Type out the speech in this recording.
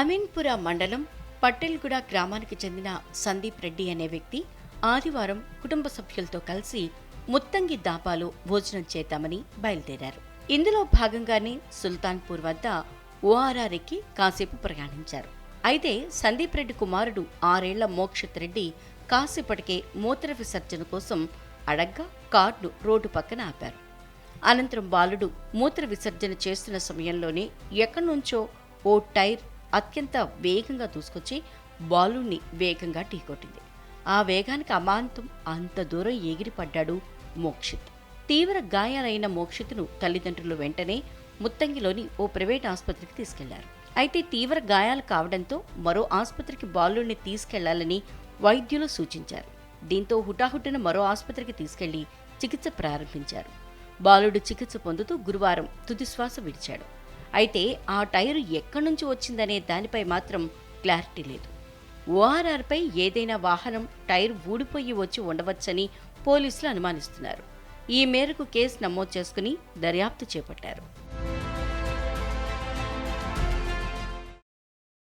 అమీన్పుర మండలం పట్టెల్గూడ గ్రామానికి చెందిన సందీప్ రెడ్డి అనే వ్యక్తి ఆదివారం కుటుంబ సభ్యులతో కలిసి ముత్తంగి దాబాలో భోజనం చేద్దామని బయలుదేరారు. ఇందులో భాగంగానే సుల్తాన్పూర్ వద్ద ఓఆర్ఆర్ ఎక్కి కాసేపు ప్రయాణించారు. అయితే సందీప్ రెడ్డి కుమారుడు ఆరేళ్ళ మోక్షిత్ రెడ్డి కాసేపటికే మూత్ర విసర్జన కోసం అడగ్గా కార్ను రోడ్డు పక్కన ఆపారు. అనంతరం బాలుడు మూత్ర విసర్జన చేస్తున్న సమయంలోనే ఎక్కడి నుంచో ఓ టైర్ అత్యంత వేగంగా దూసుకొచ్చి బాలుని వేగంగా ఢీకొట్టింది. ఆ వేగానికి అమాంతం అంత దూరం ఎగిరిపడ్డాడు మోక్షిత్. తీవ్ర గాయాలైన మోక్షిత్ను తల్లిదండ్రులు వెంటనే ముత్తంగిలోని ఓ ప్రైవేట్ ఆసుపత్రికి తీసుకెళ్ళారు. అయితే తీవ్ర గాయాలు కావడంతో మరో ఆసుపత్రికి బాలుడిని తీసుకెళ్ళాలని వైద్యులు సూచించారు. దీంతో హుటాహుటిన మరో ఆసుపత్రికి తీసుకెళ్ళి చికిత్స ప్రారంభించారు. బాలుడు చికిత్స పొందుతూ గురువారం తుదిశ్వాస విడిచాడు. అయితే ఆ టైరు ఎక్కడి నుంచి వచ్చిందనే దానిపై మాత్రం క్లారిటీ లేదు. ఓఆర్ఆర్పై ఏదైనా వాహనం టైర్ ఊడిపోయి వచ్చి ఉండవచ్చని పోలీసులు అనుమానిస్తున్నారు. ఈ మేరకు కేసు నమోదు చేసుకుని దర్యాప్తు చేపట్టారు.